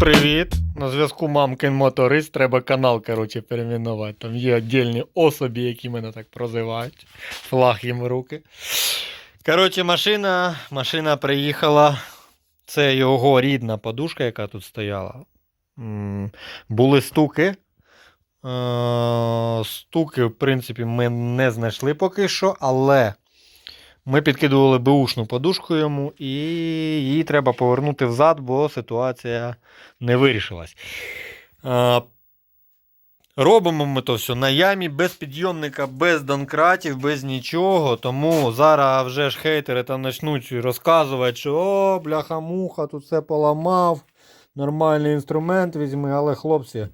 Привіт! На зв'язку мамкин моторист. Треба канал коротше, перейменувати. Там є віддільні особі, які мене так прозивають. Флаг їм в руки. Коротше, машина, машина приїхала. Це його рідна подушка, яка тут стояла. Були стуки. Е, Стуки, в принципі, ми не знайшли поки що, але ми підкидували беушну подушку йому, і її треба повернути взад, бо ситуація не вирішилась. Робимо ми то все на ямі, без підйомника, без донкратів, без нічого. Тому зараз вже ж хейтери там почнуть розказувати, що о, бляха-муха, тут все поламав. Нормальний інструмент візьми, але хлопці.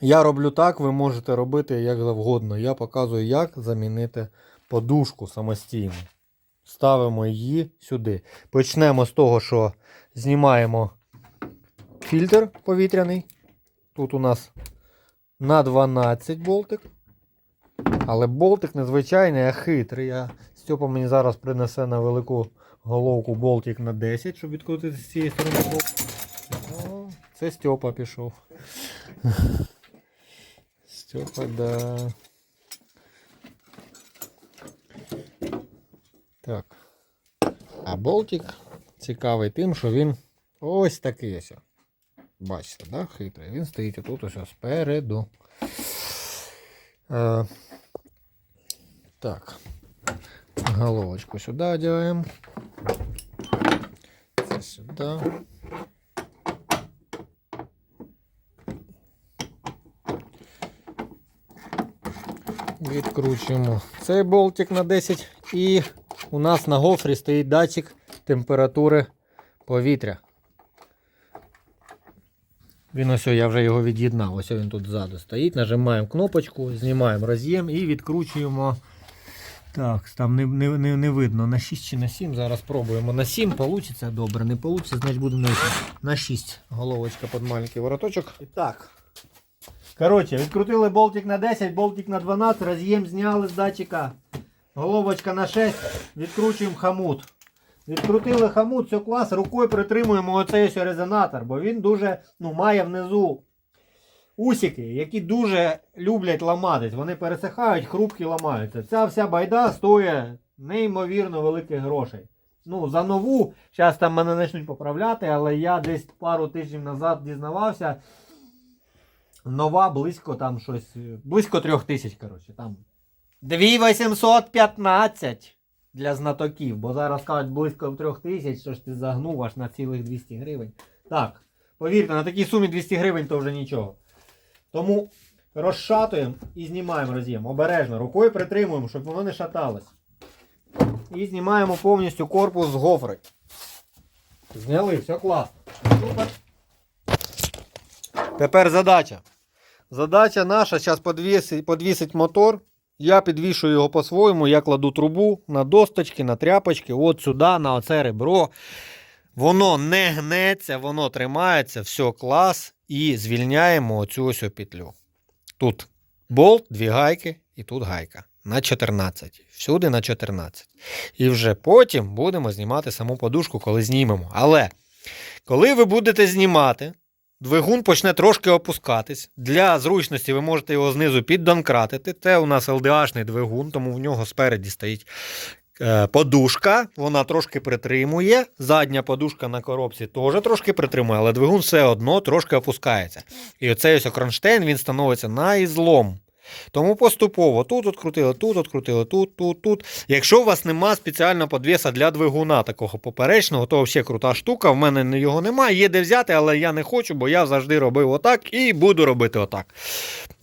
Я роблю так, ви можете робити як завгодно. Я показую, як замінити подушку самостійно. Ставимо її сюди. Почнемо з того, що знімаємо фільтр повітряний. Тут у нас на 12 болтик. Але болтик незвичайний, а хитрий. А Стьопа мені зараз принесе на велику головку болтик на 10, щоб відкрутити з цієї сторони. О, Це Стьопа пішов. Стьопа, да. Так. А болтик цікавий тим, що він ось такий ось. Бачите, да? хитрий. Він стоїть отут ось спереду. Е, так. Головочку сюди одягаємо. Це сюди. Відкручуємо цей болтик на 10 і у нас на гофрі стоїть датчик температури повітря. Він ось, я вже його від'єднав. Ось він тут ззаду стоїть. Нажимаємо кнопочку, знімаємо роз'єм і відкручуємо. Так, там не, не, не, не видно на 6 чи на 7. Зараз пробуємо. На 7 вийде добре, не вийде, значить будемо на, на 6. Головочка під маленький вороточок. І так. Коротше, відкрутили болтик на 10, болтик на 12, роз'єм зняли з датчика. Головочка на 6, відкручуємо хамут. Відкрутили хамут, все клас, рукою притримуємо оцей ось резонатор, бо він дуже ну, має внизу усики, які дуже люблять ламатись. Вони пересихають, хрупкі ламаються. Ця вся байда стоїть неймовірно великих грошей. Ну, за нову, зараз там мене почнуть поправляти, але я десь пару тижнів назад дізнавався. Нова близько там щось. Близько трьох тисяч, коротше. Там 2815 для знатоків, бо зараз кажуть близько трьох тисяч, що ж ти загнув аж на цілих 200 гривень. Так, повірте, на такій сумі 200 гривень то вже нічого. Тому розшатуємо і знімаємо роз'єм. Обережно, рукою притримуємо, щоб воно не шаталось. І знімаємо повністю корпус з гофри. Зняли, все класно. Тепер задача. Задача наша зараз подвісить мотор. Я підвішую його по-своєму, я кладу трубу на досточки, на тряпочки, от сюди, на оце ребро. Воно не гнеться, воно тримається, все клас. І звільняємо оцю ось петлю. Тут болт, дві гайки, і тут гайка. На 14. Всюди на 14. І вже потім будемо знімати саму подушку, коли знімемо. Але коли ви будете знімати, Двигун почне трошки опускатись. Для зручності ви можете його знизу піддонкратити. Це у нас LDA-шний двигун, тому в нього спереді стоїть е, подушка. Вона трошки притримує. Задня подушка на коробці теж трошки притримує, але двигун все одно трошки опускається. І оцей ось кронштейн він становиться на ізлом. Тому поступово тут открутили, тут открутили, тут, тут, тут. Якщо у вас нема спеціального подвіса для двигуна такого поперечного, то взагалі крута штука. В мене його немає, є де взяти, але я не хочу, бо я завжди робив отак і буду робити отак.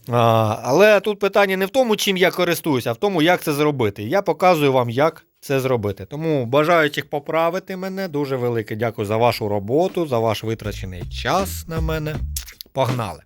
А, але тут питання не в тому, чим я користуюся, а в тому, як це зробити. Я показую вам, як це зробити. Тому бажаючих поправити мене. Дуже велике дякую за вашу роботу, за ваш витрачений час на мене. Погнали!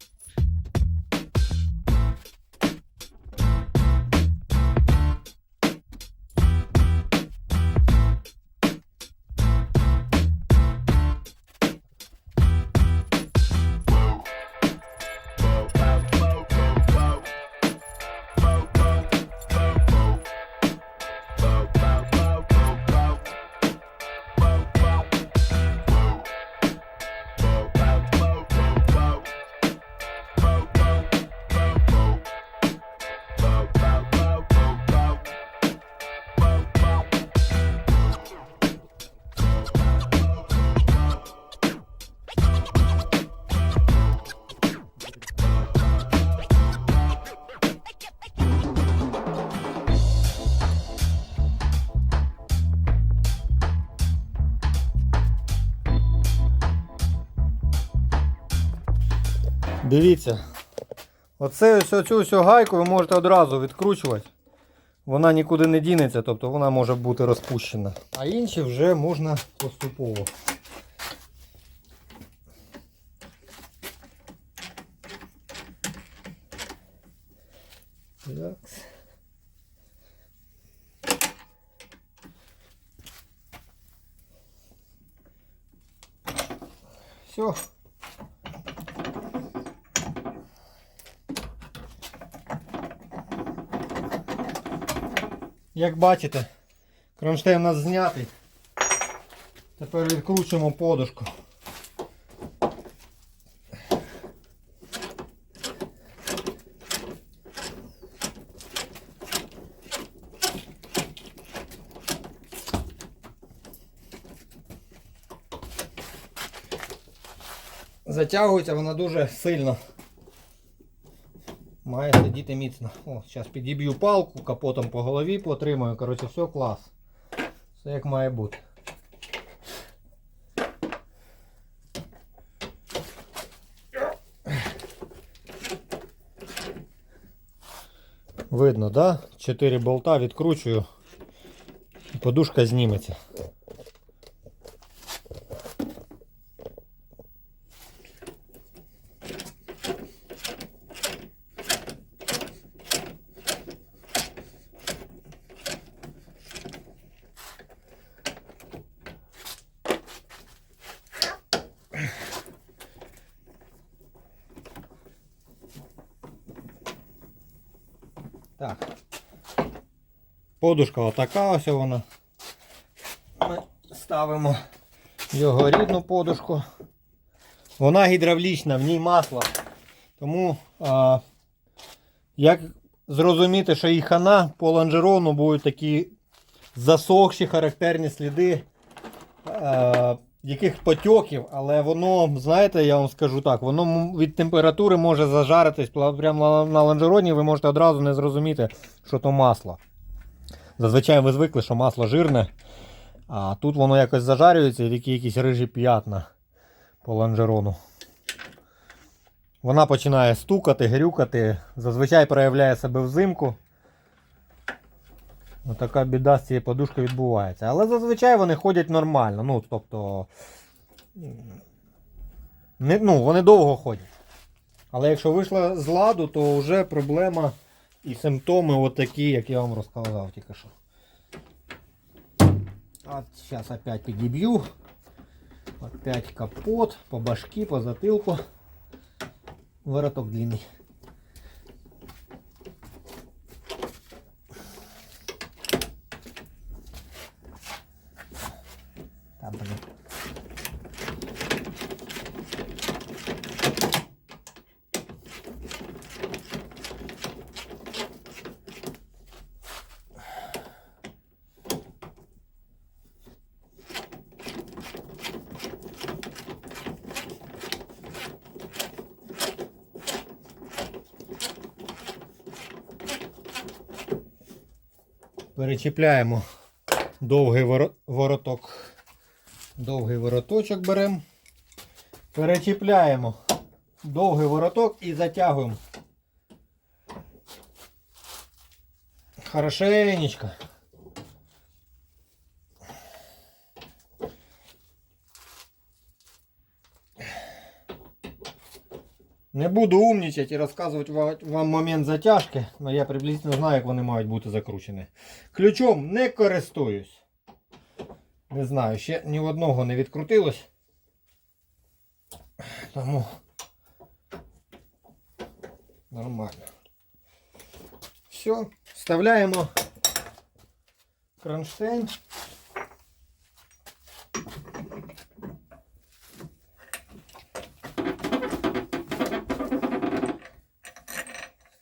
Дивіться. Оце ось оцю всю гайку ви можете одразу відкручувати. Вона нікуди не дінеться, тобто вона може бути розпущена. А інші вже можна поступово. Так. Все. Як бачите, кронштейн у нас знятий. Тепер відкручуємо подушку. Затягується вона дуже сильно. Має сидіти міцно. О, зараз підіб'ю палку, капотом по голові потримаю. Коротше, все клас. Все як має бути. Видно, да? Чотири болта відкручую. Подушка зніметься. Подушка отака ось вона. Ми ставимо його рідну подушку. Вона гідравлічна, в ній масло. Тому а, як зрозуміти, що їх хана по лонжерону будуть такі засохші характерні сліди е, яких потьоків, але воно, знаєте, я вам скажу так, воно від температури може зажаритись прямо на, лонжероні, ви можете одразу не зрозуміти, що то масло. Зазвичай ви звикли, що масло жирне, а тут воно якось зажарюється і такі якісь рижі п'ятна по лонжерону. Вона починає стукати, грюкати, зазвичай проявляє себе взимку. Ну, така біда з цією подушкою відбувається. Але зазвичай вони ходять нормально. Ну, тобто. Не, ну, вони довго ходять. Але якщо вийшла з ладу, то вже проблема і симптоми от як я вам розказав тільки що. А зараз опять підіб'ю. Опять капот, по башки, по затилку. Вороток длинний. Та, блин. Перечіпляємо довгий вороток. Довгий вороточок беремо. Перечіпляємо довгий вороток і затягуємо. Хорошенечко. Не буду умнічати і розказувати вам момент затяжки, але я приблизно знаю, як вони мають бути закручені. Ключом не користуюсь. Не знаю, ще ні одного не відкрутилось. Тому нормально. Все, вставляємо кронштейн.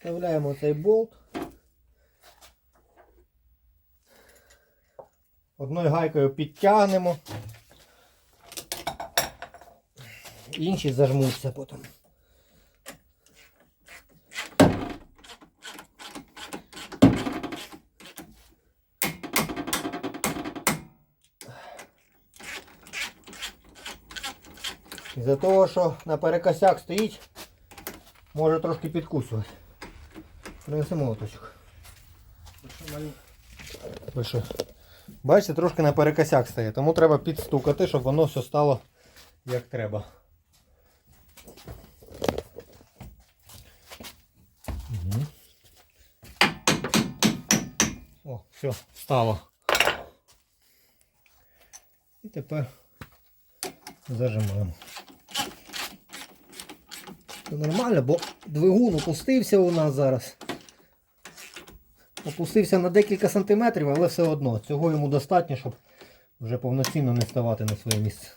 Вставляємо цей болт. Одною гайкою підтягнемо. Інші зажмуться потім. Із-за того, що наперекосяк стоїть, може трошки підкусувати. Принеси молоточок. Пише. Бачите, трошки на перекосяк стає, тому треба підстукати, щоб воно все стало як треба. Мгм. О, все, стало. І тепер зажимаємо. Це нормально, бо двигун опустився у нас зараз. Опустився на декілька сантиметрів, але все одно. Цього йому достатньо, щоб вже повноцінно не ставати на своє місце.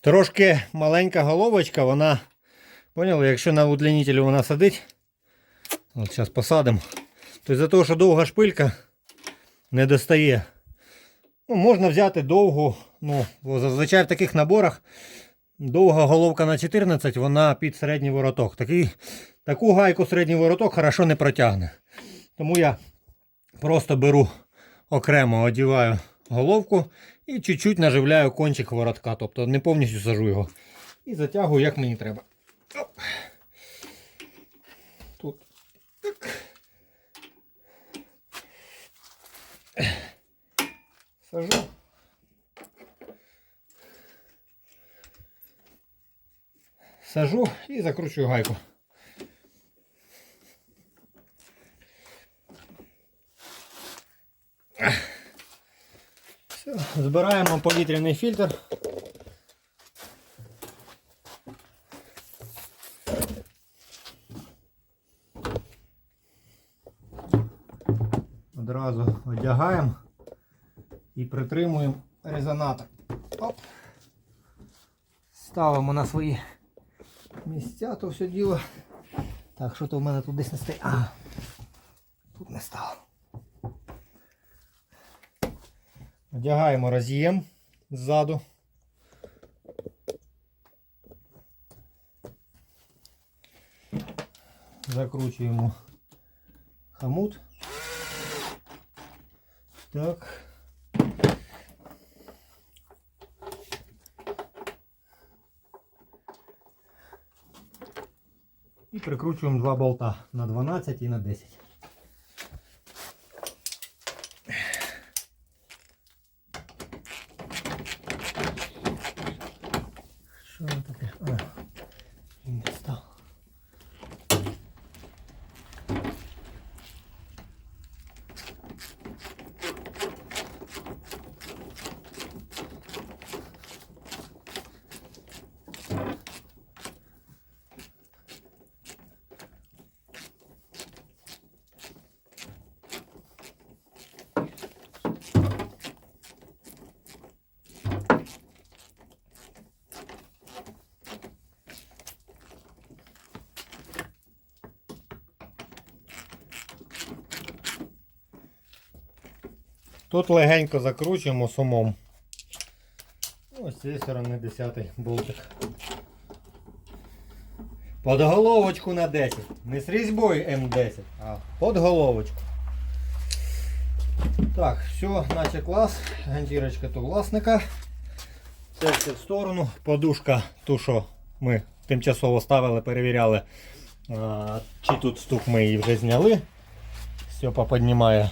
Трошки маленька головочка, вона. Поняли, якщо на удлінителі вона сидить, от зараз посадимо, то із-за того, що довга шпилька не достає. Ну, можна взяти довгу, ну, бо зазвичай в таких наборах довга головка на 14, вона під середній вороток. Такий, таку гайку середній вороток хорошо не протягне. Тому я просто беру окремо одіваю головку і чуть-чуть наживляю кончик воротка, тобто не повністю сажу його. І затягую, як мені треба. Оп. Тут. Так. Сажу. Сажу і закручую гайку. Все, збираємо повітряний фільтр. Одразу одягаємо і притримуємо резонатор. Оп. Ставимо на свої місця то все діло. Так, що то в мене тут десь не стоїть. А, тут не стало. Одягаємо роз'єм ззаду. Закручуємо хомут. Так. І прикручуємо два болта на 12 і на 10. Що воно таке? А, він не став. Тут легенько закручуємо сумом. Ось з цієї сторони 10 болтик. Под головочку на 10. Не з різьбою М10, а под головочку. Так, все, наче клас. Ганчірочка то власника. Це все в сторону. Подушка, ту, що ми тимчасово ставили, перевіряли, чи тут стук ми її вже зняли. Степа піднімає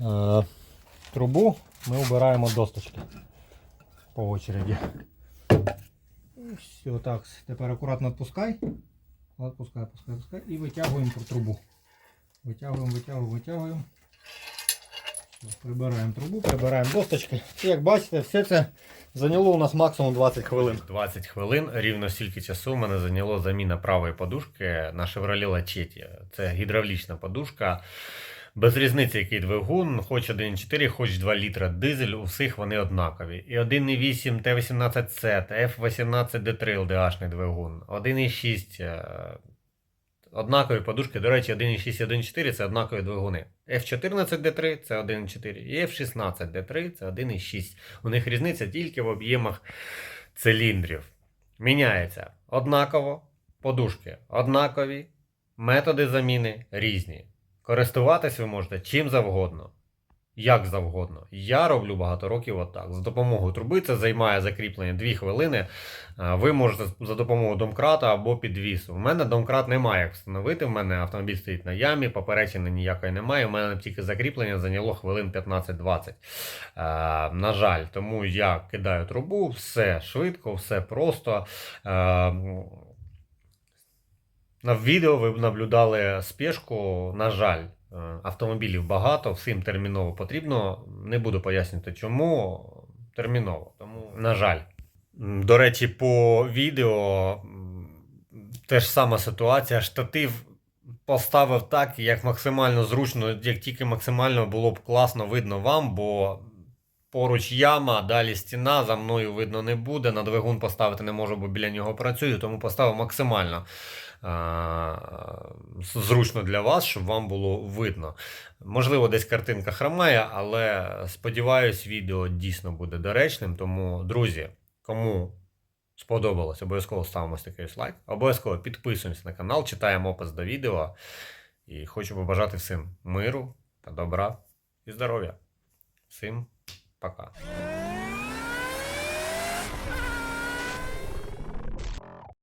а, трубу, ми обираємо досточки по очереді. Все, так, тепер акуратно відпускай. Відпускай, відпускай, відпускай. І витягуємо про трубу. Витягуємо, витягуємо, витягуємо. Прибираємо трубу, прибираємо досточки. І як бачите, все це зайняло у нас максимум 20 хвилин. 20 хвилин, рівно стільки часу мене зайняло заміна правої подушки на Chevrolet Lachetti. Це гідравлічна подушка. Без різниці, який двигун, хоч 1,4, хоч 2 літра дизель, у всіх вони однакові. І 1,8 Т18C, F18 D3 LDH двигун, 1,6 е, однакові подушки. До речі, 1,6 і 1,4 це однакові двигуни. F14 D3 це 1,4 і F16 D3 це 1,6. У них різниця тільки в об'ємах циліндрів. Міняється однаково, подушки однакові, методи заміни різні. Користуватись ви можете чим завгодно, як завгодно. Я роблю багато років отак. За допомогою труби це займає закріплення 2 хвилини. Ви можете за допомогою домкрата або підвісу. У мене домкрат немає як встановити. У мене автомобіль стоїть на ямі, поперечини ніякої немає. У мене тільки закріплення зайняло хвилин 15-20. А, на жаль, тому я кидаю трубу, все швидко, все просто. А, на відео ви наблюдали спешку. На жаль, е, автомобілів багато, всім терміново потрібно. Не буду пояснювати, чому терміново. Тому, на жаль. До речі, по відео теж сама ситуація. Штатив поставив так, як максимально зручно, як тільки максимально було б класно видно вам, бо поруч яма, далі стіна, за мною видно не буде. На двигун поставити не можу, бо біля нього працюю, тому поставив максимально а, зручно для вас, щоб вам було видно. Можливо, десь картинка хромає, але сподіваюсь, відео дійсно буде доречним. Тому, друзі, кому сподобалось, обов'язково ставимо такий лайк. Обов'язково підписуємося на канал, читаємо опис до відео. І хочу побажати всім миру та добра і здоров'я. Всім Пока.